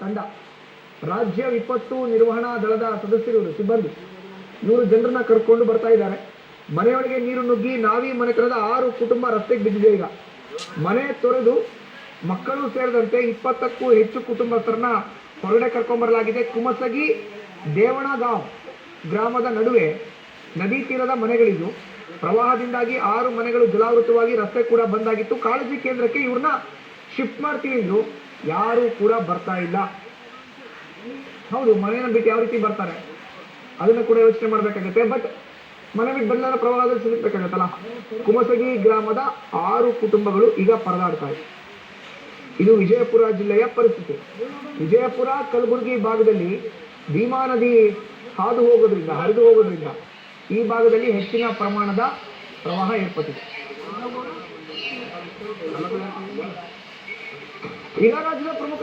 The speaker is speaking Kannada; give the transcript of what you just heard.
ತಂಡ. ರಾಜ್ಯ ವಿಪತ್ತು ನಿರ್ವಹಣಾ ದಳದ ಸದಸ್ಯರು ಸಿಬ್ಬಂದಿ ಇವರು ಜನರನ್ನ ಕರ್ಕೊಂಡು ಬರ್ತಾ ಇದ್ದಾರೆ. ಮನೆಯೊಳಗೆ ನೀರು ನುಗ್ಗಿ ನಾವಿ ಮನೆ ಕಳೆದ ಆರು ಕುಟುಂಬ ರಸ್ತೆಗೆ ಬಿದ್ದಿದೆ ಈಗ. ಮನೆ ತೊರೆದು ಮಕ್ಕಳು ಸೇರಿದಂತೆ ಇಪ್ಪತ್ತಕ್ಕೂ ಹೆಚ್ಚು ಕುಟುಂಬಸ್ಥರನ್ನ ಹೊರಗಡೆ ಕರ್ಕೊಂಬರಲಾಗಿದೆ ಕುಮಸಗಿ ದೇವಣಗಾಂವ್ ಗ್ರಾಮದ ನಡುವೆ ನದಿ ತೀರದ ಮನೆಗಳಿದ್ದು, ಪ್ರವಾಹದಿಂದಾಗಿ ಆರು ಮನೆಗಳು ಜಲಾವೃತವಾಗಿ ರಸ್ತೆ ಕೂಡ ಬಂದಾಗಿತ್ತು ಕಾಳಜಿ ಕೇಂದ್ರಕ್ಕೆ ಇವ್ರನ್ನ ಶಿಫ್ಟ್ ಮಾಡ್ತೀವಿ ಯಾರು ಕೂಡ ಬರ್ತಾ ಇಲ್ಲ. ಹೌದು ಮನೆಯನ್ನು ಬಿಟ್ಟು ಯಾವ ರೀತಿ ಬರ್ತಾರೆ? ಅದನ್ನು ಕೂಡ ಯೋಚನೆ ಮಾಡಬೇಕಾಗುತ್ತೆ. ಬಟ್ ಮನೆ ಬಿಟ್ಟು ಬಂದ ಪ್ರವಾಹದಲ್ಲಿ ಸಿಗಬೇಕಾಗತ್ತಲ್ಲ ಕುಮಸಗಿ ಗ್ರಾಮದ ಆರು ಕುಟುಂಬಗಳು ಈಗ ಪರದಾಡ್ತಾ ಇದೆ ಇದು ವಿಜಯಪುರ ಜಿಲ್ಲೆಯ ಪರಿಸ್ಥಿತಿ. ವಿಜಯಪುರ ಕಲಬುರಗಿ ಭಾಗದಲ್ಲಿ ಭೀಮಾ ನದಿ ಹಾದು ಹೋಗೋದ್ರಿಂದ, ಹರಿದು ಹೋಗೋದ್ರಿಂದ ಈ ಭಾಗದಲ್ಲಿ ಹೆಚ್ಚಿನ ಪ್ರಮಾಣದ ಪ್ರವಾಹ ಏರ್ಪಟ್ಟಿದೆ. Y ahora ayuda.